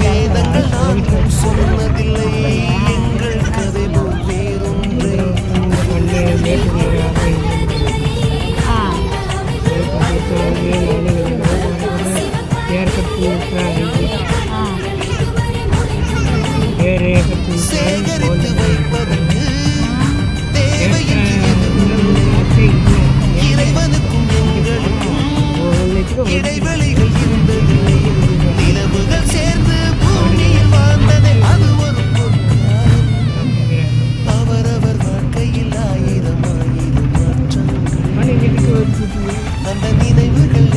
வேதங்கள் நான்கும் சொன்னதில்லை எங்கள் கதைவும் வேறொன்றே சேகரி அந்த நினைவுகள்